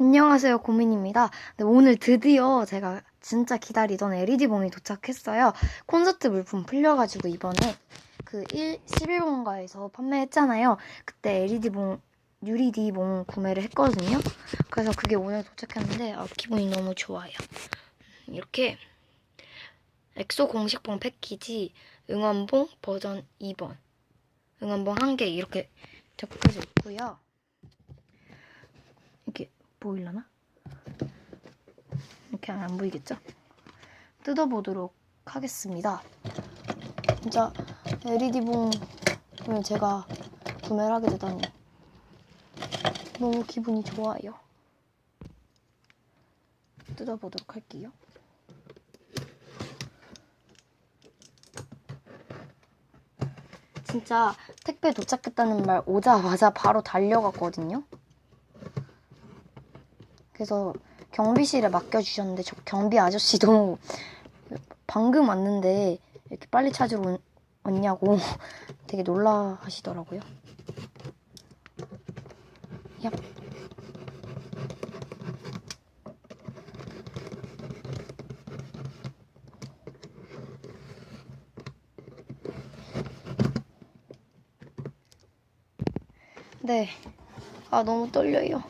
안녕하세요, 고민입니다. 네, 오늘 드디어 제가 진짜 기다리던 LED 봉이 도착했어요. 콘서트 물품 풀려가지고 이번에 그 1, 11번가에서 판매했잖아요. 그때 LED 봉, 유리디 봉 구매를 했거든요. 그래서 그게 오늘 도착했는데 아, 기분이 너무 좋아요. 이렇게 엑소 공식봉 패키지 응원봉 버전 2번 응원봉 한 개 이렇게 적혀져 있고요. 보이려나? 이렇게 안 보이겠죠? 뜯어보도록 하겠습니다. 진짜 LED 봉을 제가 구매를 하게 되다니 너무 기분이 좋아요. 뜯어보도록 할게요. 진짜 택배 도착했다는 말 오자마자 바로 달려갔거든요. 그래서 경비실에 맡겨주셨는데 저 경비 아저씨도 방금 왔는데 이렇게 빨리 찾으러 온- 왔냐고 되게 놀라 하시더라고요. 얍. 네. 아, 너무 떨려요.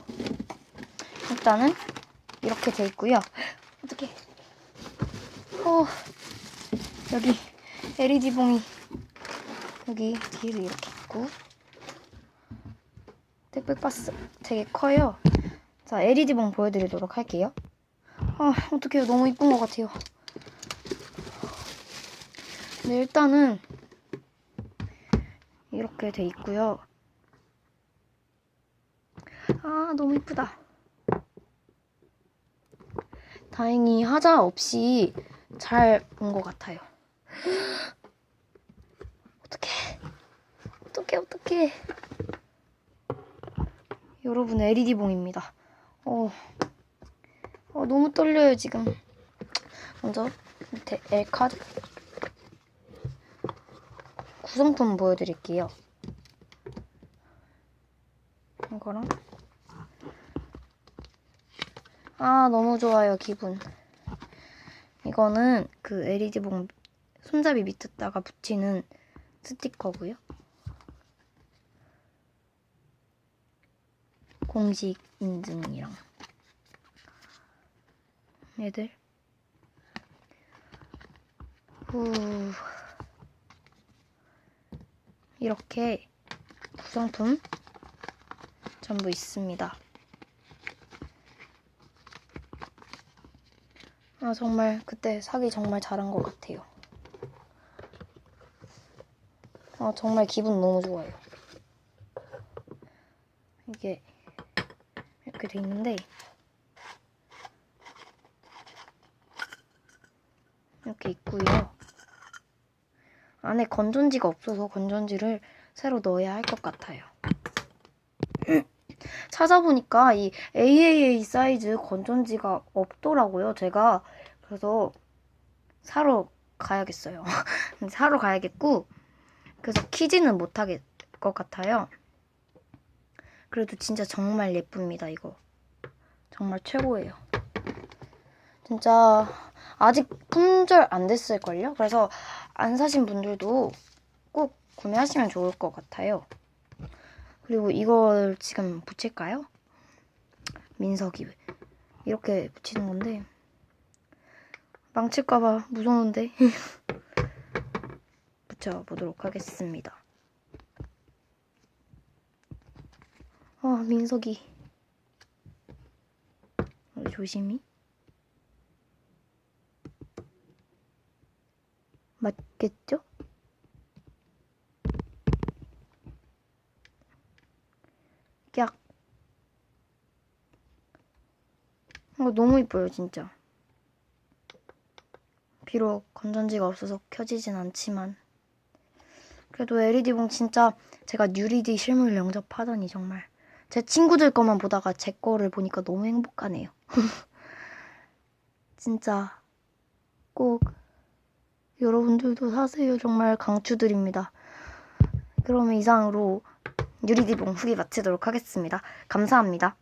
일단은 이렇게 돼 있고요. 어떻게? 어, 여기 LED 봉이 여기 뒤에도 이렇게 있고 택배 박스 되게 커요. 자, LED 봉 보여드리도록 할게요. 아, 어떡해요. 너무 이쁜 것 같아요. 네, 일단은 이렇게 돼 있고요. 아, 너무 이쁘다. 다행히 하자 없이 잘 온 것 같아요. 어떡해. 어떡해, 어떡해. 여러분, LED 봉입니다. 어, 어, 너무 떨려요, 지금. 먼저, 밑에 L카드. 구성품 보여드릴게요. 이거랑. 아, 너무 좋아요, 기분. 이거는 그 LED 봉 손잡이 밑에다가 붙이는 스티커고요. 공식 인증이랑 얘들 후 이렇게 구성품 전부 있습니다. 아, 정말 그때 사기 정말 잘한 것 같아요. 아, 정말 기분 너무 좋아요. 이게 이렇게 돼 있는데 이렇게 있고요. 안에 건전지가 없어서 건전지를 새로 넣어야 할 것 같아요. 찾아보니까 이 AAA 사이즈 건전지가 없더라고요. 제가 그래서 사러 가야겠어요. 사러 가야겠고 그래서 키지는 못하겠 것 같아요. 그래도 진짜 정말 예쁩니다. 이거 정말 최고예요. 진짜 아직 품절 안 됐을걸요? 그래서 안 사신 분들도 꼭 구매하시면 좋을 것 같아요. 그리고 이걸 지금 붙일까요? 민석이 이렇게 붙이는 건데 망칠까봐 무서운데 붙여보도록 하겠습니다. 아 민석이 어, 조심히 맞겠죠? 약. 이거 너무 이뻐요, 진짜. 비록 건전지가 없어서 켜지진 않지만. 그래도 LED봉 진짜 제가 뉴리디 실물 영접하다니 정말. 제 친구들 것만 보다가 제 거를 보니까 너무 행복하네요. 진짜 꼭 여러분들도 사세요. 정말 강추드립니다. 그러면 이상으로 유리디봉 후기 마치도록 하겠습니다. 감사합니다.